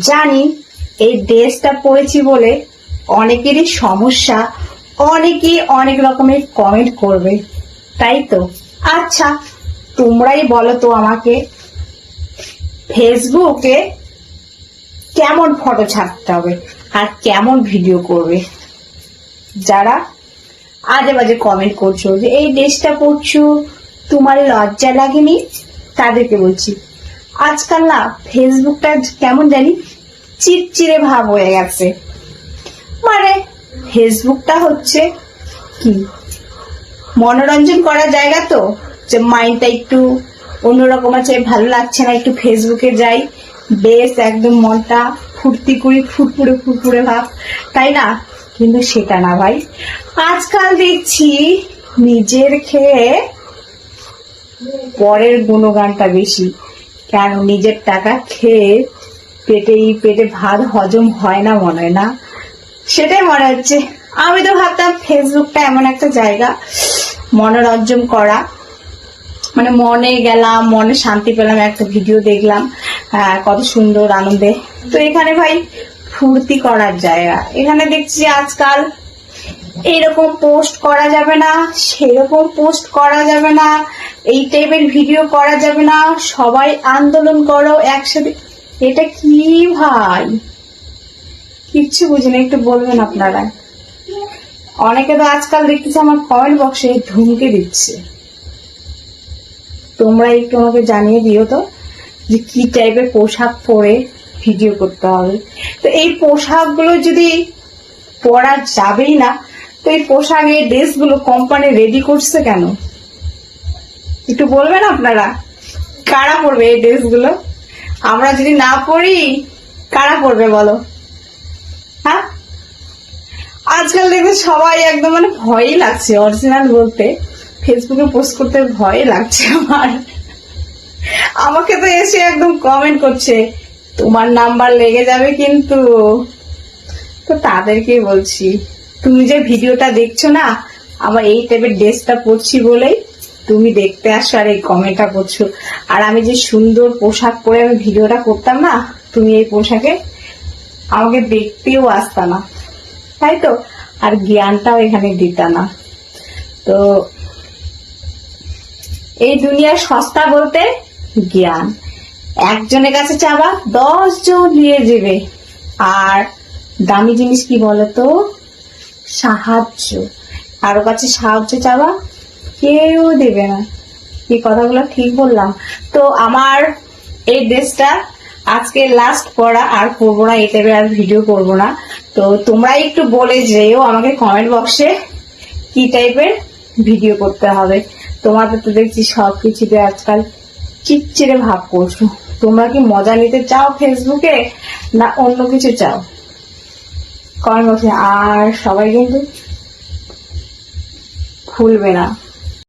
জানি এই ড্রেসটা পরেছি বলে অনেকেরই সমস্যা, অনেকেই অনেক রকমের কমেন্ট করবে। তাই তো? আচ্ছা তোমরাই বলো তো আমাকে ফেসবুকে কেমন ফটো ছাড়তে হবে আর কেমন ভিডিও করবে? যারা আজে বাজে কমেন্ট করছ যে, এই ড্রেসটা পরছো তোমার লজ্জা লাগেনি? তাদেরকে বলছি আজকাল না ফেসবুকটা কেমন জানি চিরচিরে ভাব হয়ে গেছে। মানে ফেসবুকটা হচ্ছে কি? মনোরঞ্জন করার জায়গা তো, যে মাইন্ডটা একটু অন্যরকম আছে, ভালো লাগছে না, একটু ফেসবুকে যাই, বেশ একদম মনটা ফুর্তি করি ফুরফুরে ফুরফুরে ভাব। তাই না? কিন্তু সেটা না ভাই। আজকাল দেখছি নিজের খেয়ে পরের গুণগানটা বেশি। কেন নিজের টাকা খেয়ে পেটেই পেটে ভাত হজম হয় না মনে হয়, না? সেটাই মনে হচ্ছে। আমি তো ভাবতাম ফেসবুকটা এমন একটা জায়গা, মনোরঞ্জন করা। মানে মনে গেলাম, মনে শান্তি পেলাম, একটা ভিডিও দেখলাম হ্যাঁ কত সুন্দর আনন্দে। তো এখানে ভাই ফুর্তি করার জায়গা। এখানে দেখছি আজকাল এইরকম পোস্ট করা যাবে না, সেরকম পোস্ট করা যাবে না, এই টাইপের ভিডিও করা যাবে না, সবাই আন্দোলন করো একসাথে। এটা কি ভাই? কিচ্ছু বুঝি না, একটু বলবেন আপনারা। অনেকে তো আজকাল দেখতেছি আমার কমেন্ট বক্সে ধুমকে দিচ্ছে। তোমরা একটু আমাকে জানিয়ে দিও তো, যে কি টাইপের পোশাক পরে ভিডিও করতে হবে। তো এই পোশাকগুলো যদি পরা যাবেই না তো এই পোশাক এই ড্রেসগুলো কোম্পানি রেডি করছে কেন? একটু বলবেন আপনারা? কারা পরবে এই ড্রেসগুলো? আমরা যদি না পড়ি কারা পরবে বলো? হ্যাঁ? আজকাল দেখবে সবাই একদম মানে ভয়ই লাগছে অরিজিনাল বলতে। ফেসবুকে পোস্ট করতে ভয় লাগছে আমার। আমাকে তো এসে একদম কমেন্ট করছে, তোমার নাম্বার লেগে যাবে কিন্তু। তো তাদেরকেই বলছি। তুমি যে ভিডিওটা দেখছ না, আমার এই টাইপের ড্রেসটা পরছি বলেই তুমি দেখতে আসো আর এই কমেন্টটা করছ। আর আমি যে সুন্দর পোশাক পরে আমি ভিডিওটা করতাম না, তুমি এই পোশাকে, আমাকে দেখতেও আসতা না। তাই তো? আর জ্ঞানটাও এখানে দিতা না। তো এই দুনিয়ার সস্তা বলতে জ্ঞান। একজনের কাছে চাবা দশ জন নিয়ে যাবে আর দামি জিনিস কি বলতো? সাহায্য। কারও কাছে সাহায্য চাওয়া কেউ দেবে না। এই কথাগুলো ঠিক বললাম। তো আমার এই ড্রেসটা আজকে লাস্ট পড়া, আর করব না এই টাইপের আর ভিডিও করব না। তো তোমরা একটু বলে যেও আমাকে কমেন্ট বক্সে কি টাইপের ভিডিও করতে হবে। তোমাদের তো দেখছি সব কিছুতে আজকাল চিটচিড়ে ভাব করছ। তোমরা কি মজা নিতে চাও ফেসবুকে না অন্য কিছু চাও? কমেন্ট বক্সে আর সবাই কিন্তু ভুলবে না।